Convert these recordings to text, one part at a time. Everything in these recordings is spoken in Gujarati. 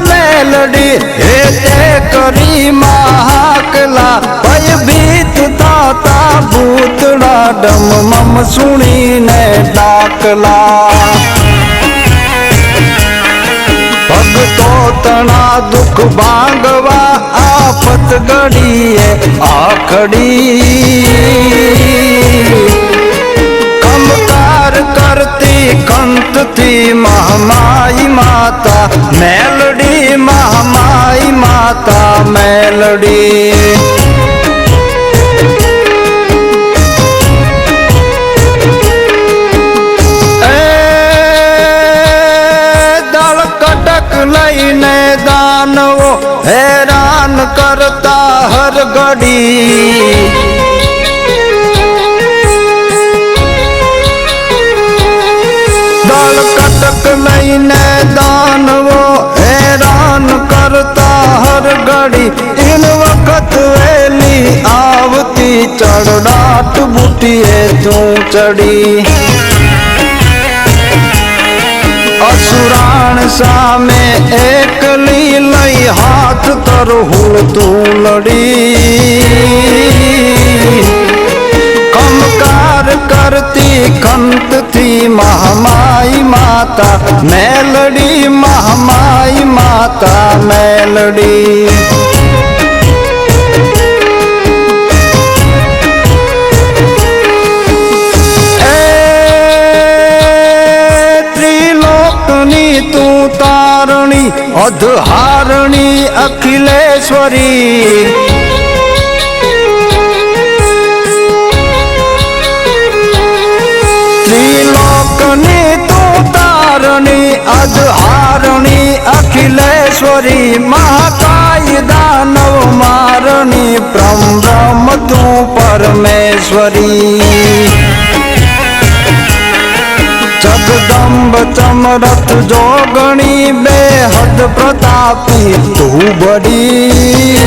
મેલડી હે તે કરી મહાકલા ભયભીત થતા ભૂતડા ડમ મમ સુણીને ડાકલા ભગતો તણા દુઃખ ભાંગવા આફત ઘડીએ આખડી કમકાર કરતી કંતથી મહામાઈ માતા મેલડી મહામાઈ માતા મેલડી. લઈને દાનવો હેરાન કરતા હર ઘડી ચડડાટ બુટીએ તું ચડી. અસુરાણ સામે એકલી લઈ હાથ તરહુલ તું લડી. કમકાર કરતી કંતથી મહામાઈ માતા, મેલડી, મહામાઈ માતા, મેલડી. તારણી અધહારણી અખિલેશ્વરી. ત્રિલોકની તું તારણી અધહારણી અખિલેશ્વરી. મહાકાય દાનવ મારણી, પ્રમ તું પરમેશ્વરી. જગદંબ ચમરથ જોગણી બેહદ પ્રતાપી તું બડી.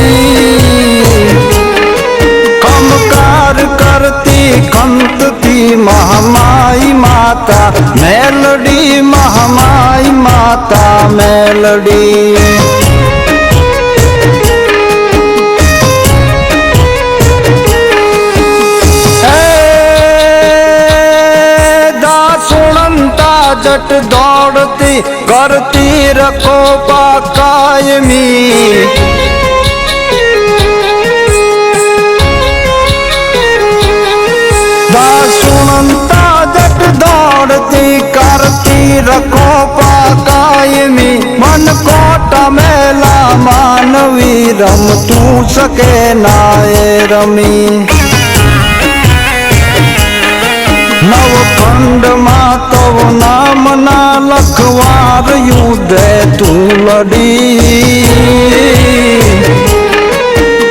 કમકાર કરતી કંતતી મહામાઈ માતા, મેલડી મહામાઈ માતા, મેલડી. જટ દાસુણંતા દોડતી કરતી રખો પા કાયમી દાસુણંતા જટ દોડતી કરતી રખો પા કાયમી મન કોટ મેલા માનવી રમતું શકે નાય રમી નવખંડમાં તો નામ ના લખવાર યુદ્ધે તું લડી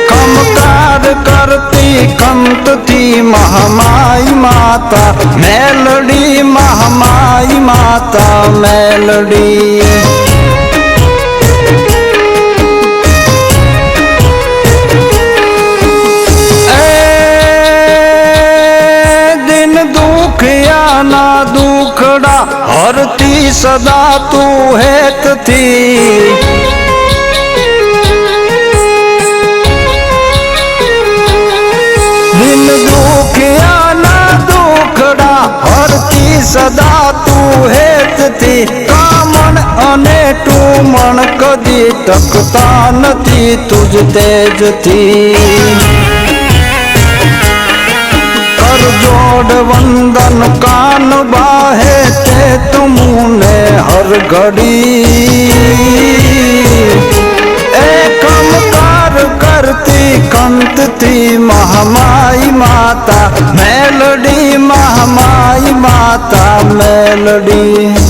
કમકાર કરતી કંતથી મહામાઈ માતા, મેલડી મહામાઈ માતા, મેલડી. દુખિયાના દુખડા હરતી સદા તું હેતથી. દિન દુખિયાના દુખડા હરતી સદા તું હેતથી. કામણ અને ટુમણ કદી ટકતા નથી તુજ તેજથી. જોડ વંદન કાન બાહે તે તુમને હર ઘડી એકમકાર કરતી કંતથી મહામાઈ માતા મેલડી મહામાઈ માતા મેલડી